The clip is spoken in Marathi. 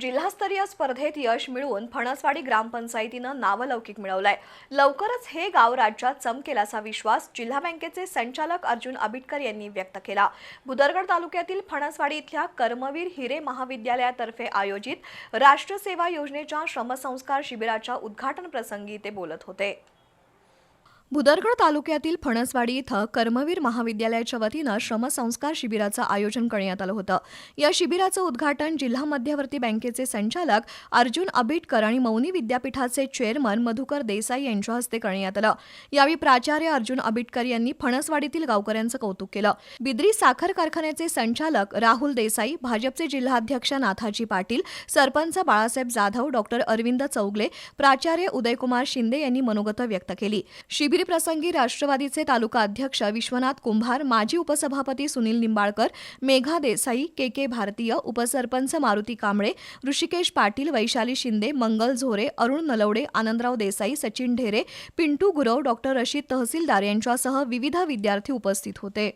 जिल्हास्तरीय स्पर्धेत यश मिळवून फणसवाडी ग्रामपंचायतीनं नावलौकिक मिळवलंय. लवकरच हे गाव राज्यात चमकेल असा विश्वास जिल्हा बँकेचे संचालक अर्जुन आबिटकर यांनी व्यक्त केला. भुदरगड तालुक्यातील फणसवाडी इथल्या कर्मवीर हिरे महाविद्यालयातर्फे आयोजित राष्ट्रसेवा योजनेच्या श्रमसंस्कार शिबिराच्या उद्घाटन प्रसंगी ते बोलत होते. भुदरगड तालुक्यातील फणसवाडी इथं कर्मवीर महाविद्यालयाच्या वतीनं श्रमसंस्कार शिबिराचं आयोजन करण्यात आलं होतं. या शिबिराचं उद्घाटन जिल्हा मध्यवर्ती बँकेचे संचालक अर्जुन अबिटकर आणि मौनी विद्यापीठाचे चेअरमन मधुकर देसाई यांच्या हस्ते करण्यात आलं. यावेळी प्राचार्य अर्जुन अबिटकर यांनी फणसवाडीतील गावकऱ्यांचं कौतुक केलं. बिद्री साखर कारखान्याचे संचालक राहुल देसाई भाजपचे जिल्हाध्यक्ष नाथाजी पाटील सरपंच बाळासाहेब जाधव डॉक्टर अरविंद चौगले प्राचार्य उदयकुमार शिंदे यांनी मनोगत व्यक्त केली. शिबिर प्रसंगी राष्ट्रवादीचे तालुका अध्यक्ष विश्वनाथ कुंभार माजी उपसभापती सुनील निंबाळकर मेघा देसाई के के भारतीय उपसरपंच मारुती कांबळे ऋषिकेश पाटील वैशाली शिंदे मंगल झोरे अरुण नलवडे आनंदराव देसाई सचिन ढेरे पिंटू गुरव डॉक्टर रशीद तहसीलदार यांच्यासह विविध विद्यार्थी उपस्थित होते.